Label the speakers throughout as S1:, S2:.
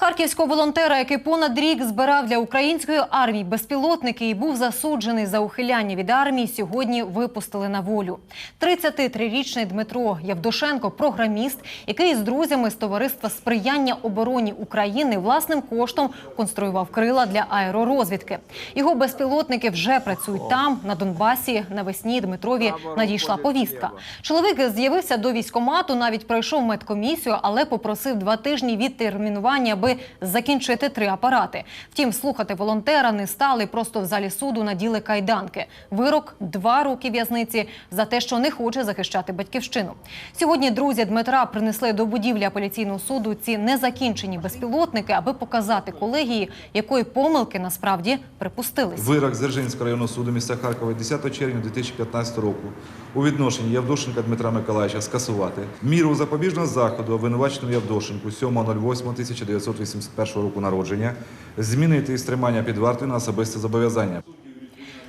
S1: Харківського волонтера, який понад рік збирав для української армії безпілотники і був засуджений за ухиляння від армії, сьогодні випустили на волю. 33-річний Дмитро Явдошенко, програміст, який з друзями з товариства сприяння обороні України власним коштом конструював крила для аеророзвідки. Його безпілотники вже працюють там, на Донбасі. Навесні Дмитрові надійшла повістка. Чоловік з'явився до військкомату, навіть пройшов медкомісію, але попросив два тижні відтермінування, аби закінчити три апарати. Втім, слухати волонтера не стали. Просто в залі суду наділи кайданки. Вирок два роки в'язниці за те, що не хоче захищати батьківщину. Сьогодні друзі Дмитра принесли до будівлі апеляційного суду ці незакінчені безпілотники, аби показати колегії, якої помилки насправді припустились.
S2: Вирок Дзержинського районного суду міста Харкова 10 червня 2015 року у відношенні Явдошенка Дмитра Миколаївича скасувати міру запобіжного заходу обвинуваченому Явдошенку 7.08.1981 року народження, змінити із тримання під вартою на особисте зобов'язання.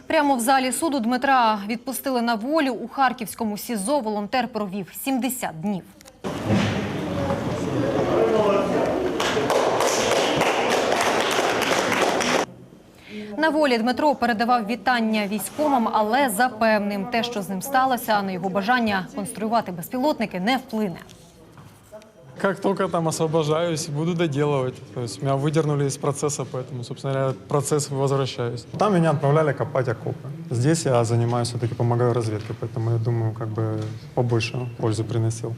S1: Прямо в залі суду Дмитра відпустили на волю у харківському СІЗО. Волонтер провів 70 днів. На волі Дмитро передавав вітання військомам, але запевнив, те, що з ним сталося, на його бажання конструювати безпілотники не вплине
S3: Как только там освобождаюсь, буду доделывать. То есть меня выдернули из процесса, поэтому, собственно говоря, в процесс возвращаюсь. Там меня отправляли копать окопы. Здесь я занимаюсь, все-таки помогаю разведке, поэтому я думаю, как бы побольше пользы приносил.